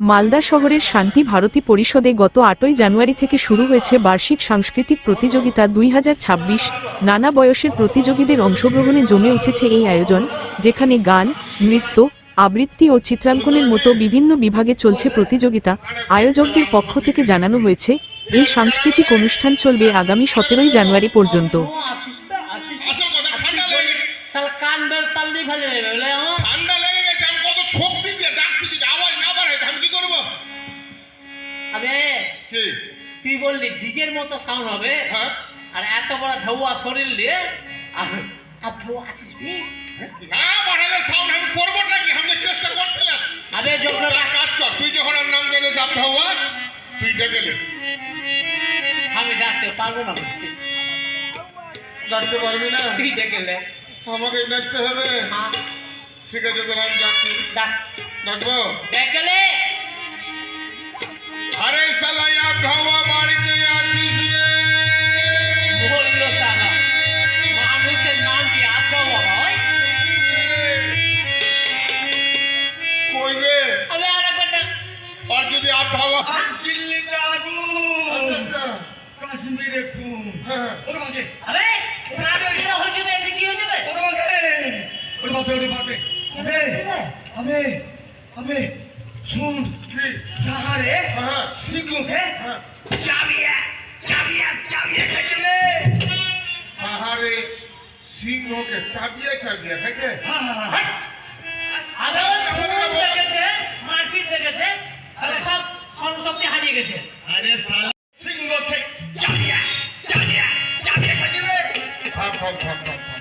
মালদা শহরের শান্তি ভারতী পরিষদে গত আটই জানুয়ারি থেকে শুরু হয়েছে বার্ষিক সাংস্কৃতিক প্রতিযোগিতা দুই হাজার ছাব্বিশ। নানা বয়সের প্রতিযোগীদের অংশগ্রহণে জমে উঠেছে এই আয়োজন যেখানে গান নৃত্য আবৃত্তি ও চিত্রাঙ্কনের মতো বিভিন্ন বিভাগে চলছে প্রতিযোগিতা। আয়োজকদের পক্ষ থেকে জানানো হয়েছে এই সাংস্কৃতিক অনুষ্ঠান চলবে আগামী সতেরোই জানুয়ারি পর্যন্ত। আসো কি? তুই বললি ডিজের মতো সাউন্ড হবে। হ্যাঁ। আর এত বড় ঢৌয়া শরীর দিয়ে আর আর আছিস না বাড়ালে সাউন্ড আমি করব নাকি? আমি চেষ্টা করছিলাম। আবে যখন কাজ কর তুই যখন আর নাম গেলে সাপ হওয়া তুই ডেকে নে। আমি ডাকতে পারব না ডাকতে পারবি না? তুই আমাকে ডাকতে হবে। হ্যাঁ, ঠিক আছে তাহলে আমি যাচ্ছি। ডাক। ডাকবো? ডেকে বাগে ওরে বাপে ওরে বাপে আবে আবে আবে। শুন কি? সাহারে হ্যাঁ। সিংহকে হ্যাঁ। চাবিয়ে চাবিয়ে চাবিয়ে খেলে সাহারে সিংহকে চাবিয়ে চাবিয়ে খাইছে হ্যাঁ হাট! त्याचे अरे साला सिंगो थे चाबिया चाबिया चाबिया बजवे थांब थांब थांब थांब